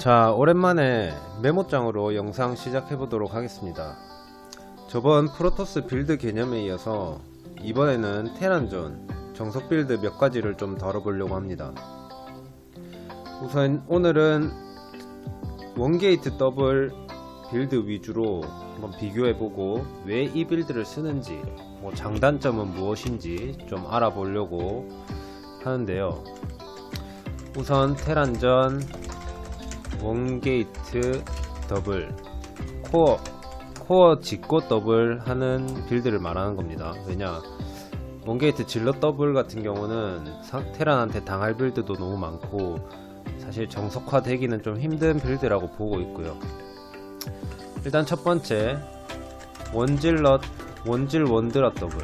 자, 오랜만에 메모장으로 영상 시작해 보도록 하겠습니다. 저번 프로토스 빌드 개념에 이어서 이번에는 테란존 정석 빌드 몇 가지를 좀 다뤄보려고 합니다. 우선 오늘은 원게이트 더블 빌드 위주로 한번 비교해보고 왜 이 빌드를 쓰는지, 뭐 장단점은 무엇인지 좀 알아보려고 하는데요. 우선 테란전 원게이트 더블 코어 코어 짓고 더블 하는 빌드를 말하는 겁니다. 왜냐 원게이트 질러 더블 같은 경우는 사- 테란한테 당할 빌드도 너무 많고 사실 정석화 되기는 좀 힘든 빌드라고 보고 있고요. 일단 첫 번째 원질럿 원질 원드라 더블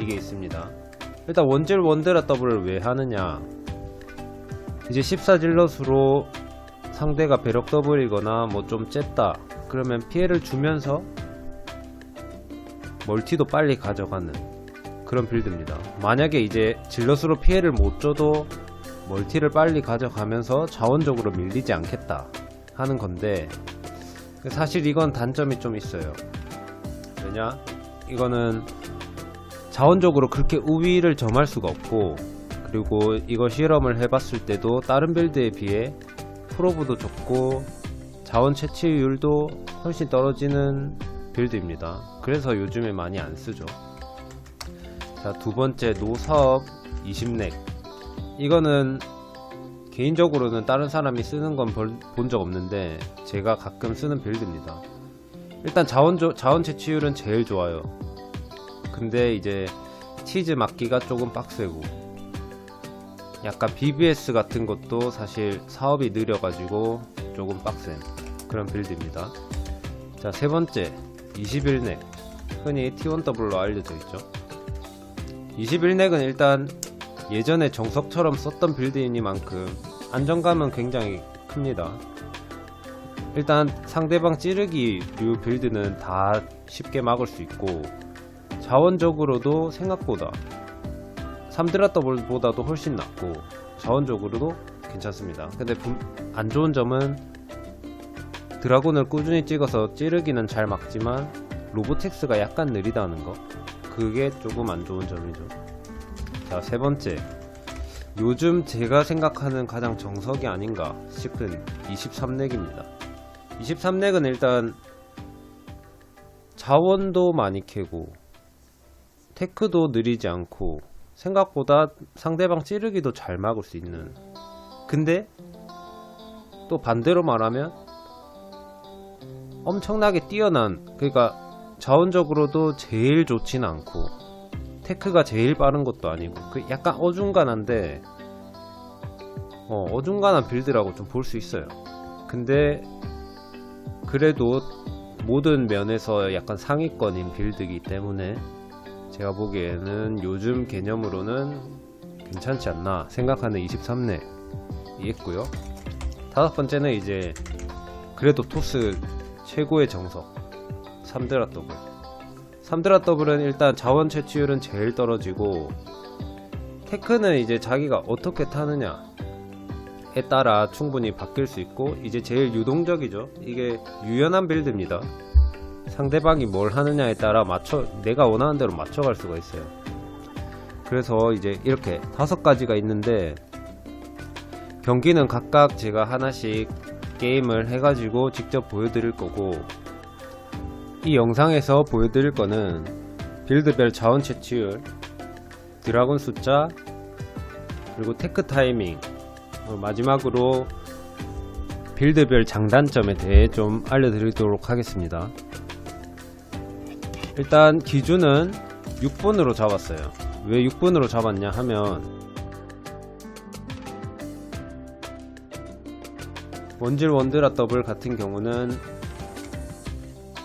이게 있습니다. 일단 원질 원드라 더블을 왜 하느냐 이제 14질럿으로 상대가 배럭 더블이거나 뭐 좀 쨌다 그러면 피해를 주면서 멀티도 빨리 가져가는 그런 빌드입니다. 만약에 이제 질럿으로 피해를 못 줘도 멀티를 빨리 가져가면서 자원적으로 밀리지 않겠다 하는 건데 사실 이건 단점이 좀 있어요. 왜냐? 이거는 자원적으로 그렇게 우위를 점할 수가 없고 그리고 이거 실험을 해봤을 때도 다른 빌드에 비해 프로브도 적고 자원 채취율도 훨씬 떨어지는 빌드입니다. 그래서 요즘에 많이 안 쓰죠. 자, 두 번째 노사업 20넥. 이거는 개인적으로는 다른 사람이 쓰는 건 본 적 없는데 제가 가끔 쓰는 빌드입니다. 일단 자원, 조- 자원 채취율은 제일 좋아요. 근데 이제 치즈 막기가 조금 빡세고 약간 BBS 같은 것도 사실 사업이 느려가지고 조금 빡센 그런 빌드입니다. 자, 세 번째, 21넥. 흔히 T1W로 알려져 있죠. 21넥은 일단 예전에 정석처럼 썼던 빌드이니만큼 안정감은 굉장히 큽니다. 일단 상대방 찌르기 류 빌드는 다 쉽게 막을 수 있고 자원적으로도 생각보다 3드라 더블보다도 훨씬 낫고 자원적으로도 괜찮습니다. 근데 분- 안 좋은 점은 드라곤을 꾸준히 찍어서 찌르기는 잘 막지만 로보텍스가 약간 느리다는 거 그게 조금 안 좋은 점이죠. 자, 세 번째. 요즘 제가 생각하는 가장 정석이 아닌가 싶은 23넥입니다. 23넥은 일단 자원도 많이 캐고 테크도 느리지 않고 생각보다 상대방 찌르기도 잘 막을 수 있는. 근데 또 반대로 말하면 엄청나게 뛰어난 그러니까 자원적으로도 제일 좋진 않고 테크가 제일 빠른 것도 아니고 그 약간 어중간한데 어, 어중간한 빌드라고 좀 볼 수 있어요. 근데 그래도 모든 면에서 약간 상위권인 빌드이기 때문에 제가 보기에는 요즘 개념으로는 괜찮지 않나 생각하는 23넥 이겠고요. 다섯 번째는 이제 그래도 토스 최고의 정석 3드라 더블 3드라 더블은 일단 자원 채취율은 제일 떨어지고 테크는 이제 자기가 어떻게 타느냐에 따라 충분히 바뀔 수 있고 이제 제일 유동적이죠. 이게 유연한 빌드입니다. 상대방이 뭘 하느냐에 따라 맞춰 내가 원하는 대로 맞춰갈 수가 있어요. 그래서 이제 이렇게 다섯 가지가 있는데 경기는 각각 제가 하나씩 게임을 해가지고 직접 보여드릴 거고 이 영상에서 보여드릴 거는 빌드별 자원 채취율, 드라곤 숫자, 그리고 테크 타이밍, 어, 마지막으로 빌드별 장단점에 대해 좀 알려드리도록 하겠습니다. 일단 기준은 6분으로 잡았어요. 왜 6분으로 잡았냐 하면 원질 원드라 더블 같은 경우는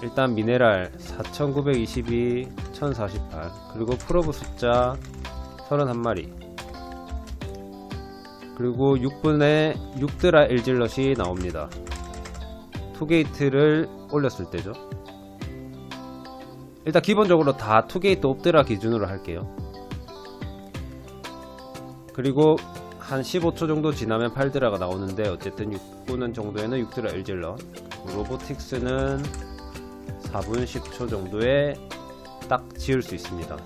일단 미네랄 4922, 1048 그리고 프로브 숫자 31마리 그리고 6분에 6드라 일질럿이 나옵니다. 투게이트를 올렸을 때죠. 일단 기본적으로 다 투게이트 옵드라 기준으로 할게요. 그리고 한 15초 정도 지나면 8드라가 나오는데 어쨌든 6분은 정도에는 6드라 일질러. 로보틱스는 4분 10초 정도에 딱 지을 수 있습니다.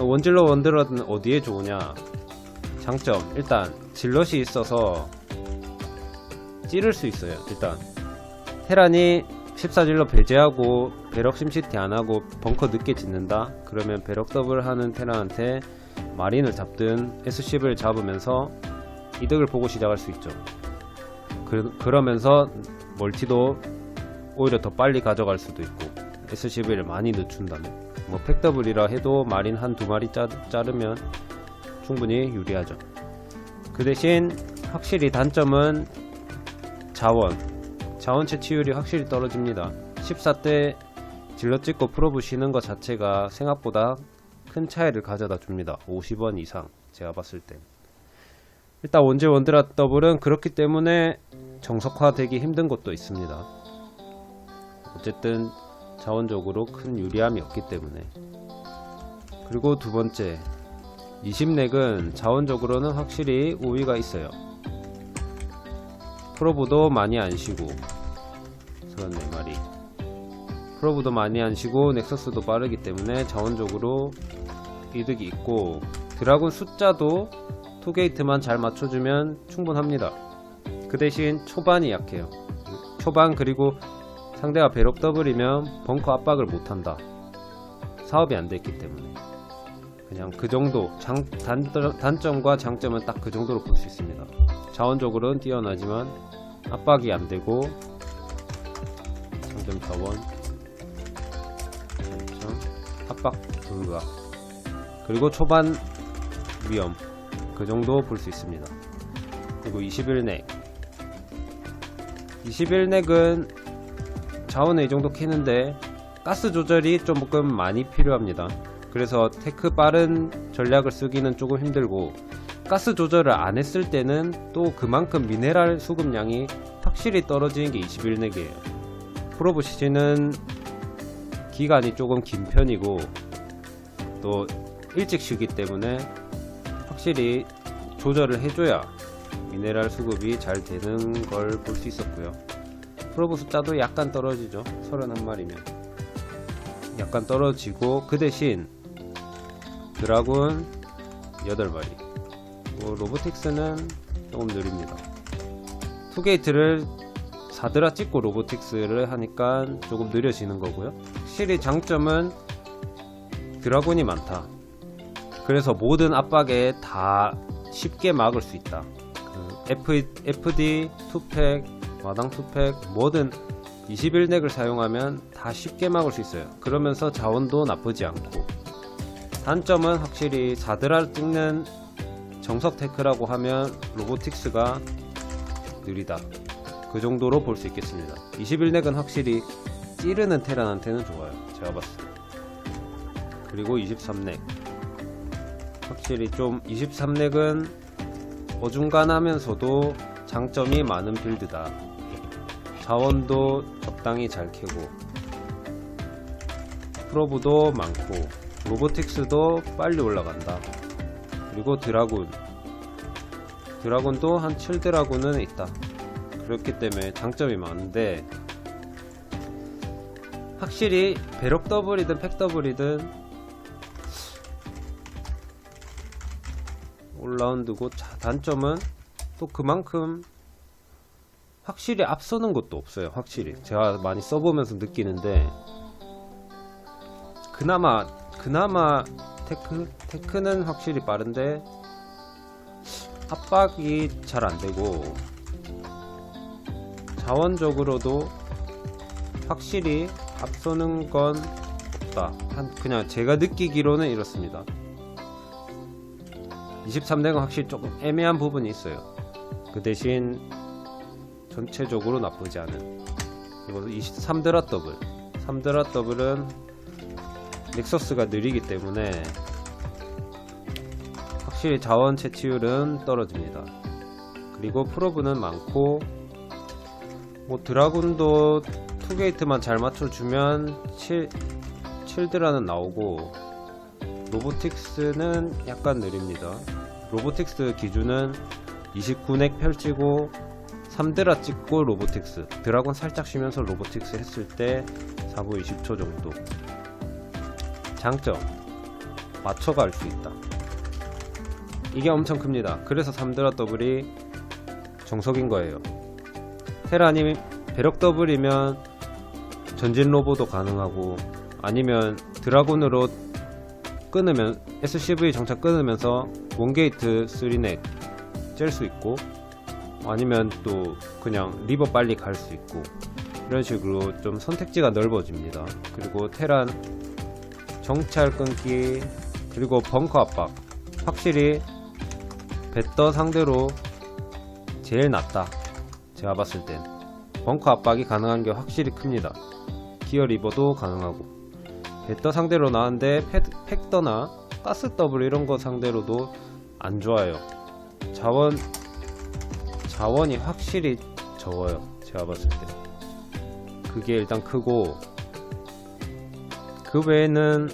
원질러 원드러는 어디에 좋으냐? 장점. 일단 질럿이 있어서 찌를 수 있어요 일단. 테란이 14질러 배제하고 배럭 심시티 안하고 벙커 늦게 짓는다? 그러면 배럭 더블 하는 테란한테 마린을 잡든 S10을 잡으면서 이득을 보고 시작할 수 있죠. 그, 그러면서 멀티도 오히려 더 빨리 가져갈 수도 있고 S11을 많이 늦춘다면 뭐 팩더블이라 해도 마린 한 두 마리 짜, 자르면 충분히 유리하죠. 그 대신 확실히 단점은 자원 자원 채취율이 확실히 떨어집니다. 14대 질러 찍고 쉬는 것 자체가 생각보다 큰 차이를 가져다 줍니다. 50원 이상 제가 봤을 때 일단 원제 원드라 더블은 그렇기 때문에 정석화되기 힘든 것도 있습니다. 어쨌든 자원적으로 큰 유리함이 없기 때문에. 그리고 두 번째 20넥은 자원적으로는 확실히 우위가 있어요 프로브도 많이 안 쉬고. 34마리 프로브도 많이 안 쉬고 넥서스도 빠르기 때문에 자원적으로 이득이 있고 드라군 숫자도 투게이트만 잘 맞춰주면 충분합니다. 그 대신 초반이 약해요. 초반 그리고 상대가 배럭 더블이면 벙커 압박을 못한다. 사업이 안 됐기 때문에. 그냥 그 정도 장, 단, 단점과 장점은 딱 그 정도로 볼 수 있습니다 자원적으로는 뛰어나지만 압박이 안 되고 장점 자원 장점 압박 불가 그리고 초반 위험 그 정도 볼 수 있습니다. 그리고 21넥. 21넥은 자원을 이 정도 캐는데 가스 조절이 조금 많이 필요합니다. 그래서 테크 빠른 전략을 쓰기는 조금 힘들고 가스 조절을 안 했을 때는 또 그만큼 미네랄 수급량이 확실히 떨어지는 게 21넥이에요. 프로브 시즌은 기간이 조금 긴 편이고 또 일찍 쉬기 때문에 확실히 조절을 해줘야 미네랄 수급이 잘 되는 걸 볼 수 있었고요. 프로브 숫자도 약간 떨어지죠. 31마리면. 약간 떨어지고 그 대신 드라군 8마리 뭐 로보틱스는 조금 느립니다. 투게이트를 4드라 찍고 로보틱스를 하니까 조금 느려지는 거고요. 확실히 장점은 드라군이 많다. 그래서 모든 압박에 다 쉽게 막을 수 있다. 그 F, FD, 투팩, 마당 투팩 뭐든 21넥을 사용하면 다 쉽게 막을 수 있어요. 그러면서 자원도 나쁘지 않고. 단점은 확실히 4드라 찍는 정석 테크라고 하면 로보틱스가 느리다. 그 정도로 볼 수 있겠습니다. 21넥은 확실히 찌르는 테란한테는 좋아요. 제가 봤을 때. 그리고 23넥. 확실히 좀 23넥은 어중간하면서도 장점이 많은 빌드다. 자원도 적당히 잘 캐고 프로브도 많고 로보틱스도 빨리 올라간다 그리고 드라군. 드라군도 한 7드라군은 있다. 그렇기 때문에 장점이 많은데 확실히 배럭 더블이든 팩 더블이든 올라운드고 자, 단점은 또 그만큼 확실히 앞서는 것도 없어요 확실히. 제가 많이 써보면서 느끼는데 그나마 그나마 테크 테크는 확실히 빠른데 압박이 잘 안되고 자원적으로도 확실히 앞서는 건 없다. 한 그냥 제가 느끼기로는 이렇습니다. 23넥은 확실히 조금 애매한 부분이 있어요. 그 대신 전체적으로 나쁘지 않은. 그리고 23드라 더블. 3드라 더블은 넥서스가 느리기 때문에 확실히 자원 채취율은 떨어집니다. 그리고 프로브는 많고 뭐 드라군도 투게이트만 잘 맞춰주면 7, 7드라는 나오고 로보틱스는 약간 느립니다. 로보틱스 기준은 29넥 펼치고 3드라 찍고 로보틱스. 드라곤 살짝 쉬면서 로보틱스 했을 때 4부 20초 정도 장점. 맞춰갈 수 있다. 이게 엄청 큽니다. 그래서 3드라 더블이 정석인 거예요. 테라님 배럭 더블이면 전진 로보도 가능하고 아니면 드라곤으로 끊으면 SCV 정착 끊으면서 원게이트 3넥 짤 수 있고 아니면 또 그냥 리버 빨리 갈 수 있고 이런 식으로 좀 선택지가 넓어집니다. 그리고 테란 정찰 끊기 그리고 벙커 압박. 확실히 배떠 상대로 제일 낫다. 제가 봤을 땐. 벙커 압박이 가능한 게 확실히 큽니다. 기어 리버도 가능하고. 배떠 상대로 팩, 팩더나 가스 더블 이런 거 상대로도 안 좋아요. 자원 자원이 확실히 적어요. 제가 봤을 때. 그게 일단 크고 그 외에는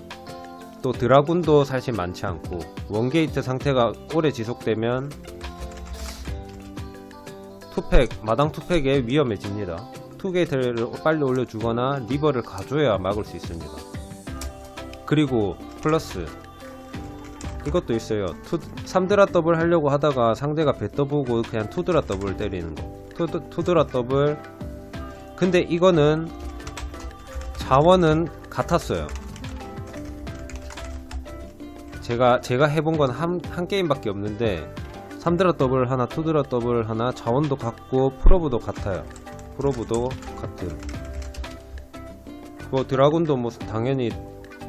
또 드라군도 사실 많지 않고 원게이트 상태가 오래 지속되면 투팩 마당 투팩에 위험해집니다 투게이트를 빨리 올려주거나 리버를 가줘야 막을 수 있습니다 그리고 플러스 이것도 있어요. 투, 3드라 더블 하려고 하다가 상대가 배떠 보고 그냥 투드라 더블 때리는 거. 투드, 투드라 더블. 근데 이거는 자원은 같았어요. 제가 제가 해본 건한 한 게임밖에 없는데 3드라 더블 하나, 투드라 더블 하나, 자원도 같고 프로브도 같아요. 프로브도 같은. 뭐 드라군도 뭐 당연히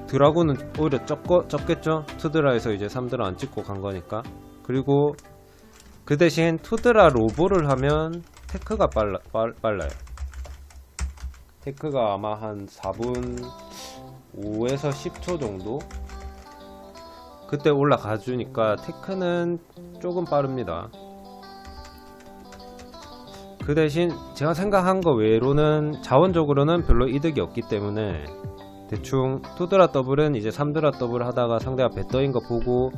드라곤은 오히려 적거, 적겠죠? 투드라에서 이제 3드라 안 찍고 간 거니까. 그리고 그 대신 투드라 로보를 하면 테크가 빨라, 빨, 빨라요. 테크가 아마 한 4분 5에서 10초 정도? 그때 올라가 주니까 테크는 조금 빠릅니다. 그 대신 제가 생각한 거 외로는 자원적으로는 별로 이득이 없기 때문에 대충 투드라 더블은 이제 3드라 더블 하다가 상대가 배떠인 거 보고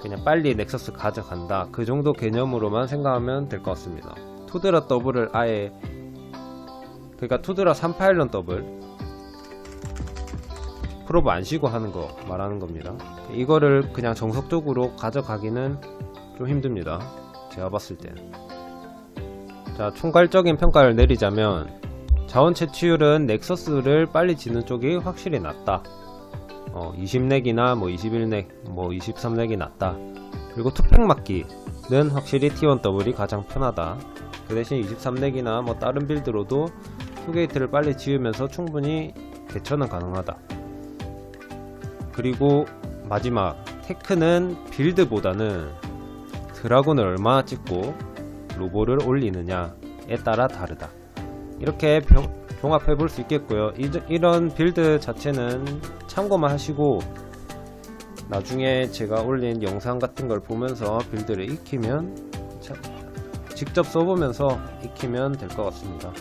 그냥 빨리 넥서스 가져간다 그 정도 개념으로만 생각하면 될 것 같습니다 투드라 더블을 아예 그러니까 투드라 3파일런 더블 프로브 안 쉬고 하는 거 말하는 겁니다 이거를 그냥 정석적으로 가져가기는 좀 힘듭니다 제가 봤을 땐자 총괄적인 평가를 내리자면 자원 채취율은 넥서스를 빨리 지는 쪽이 확실히 낫다. 어, 20넥이나 뭐 21넥, 뭐 23넥이 낫다. 그리고 투팩 맞기는 확실히 T1 더블이 가장 편하다. 그 대신 23넥이나 뭐 다른 빌드로도 투게이트를 빨리 지으면서 충분히 대처는 가능하다. 그리고 마지막 테크는 빌드보다는 드라군을 얼마나 찍고 로보를 올리느냐에 따라 다르다. 이렇게 병, 종합해 볼 수 있겠고요 이, 이런 빌드 자체는 참고만 하시고 나중에 제가 올린 영상 같은 걸 보면서 빌드를 익히면 자, 직접 써보면서 익히면 될 것 같습니다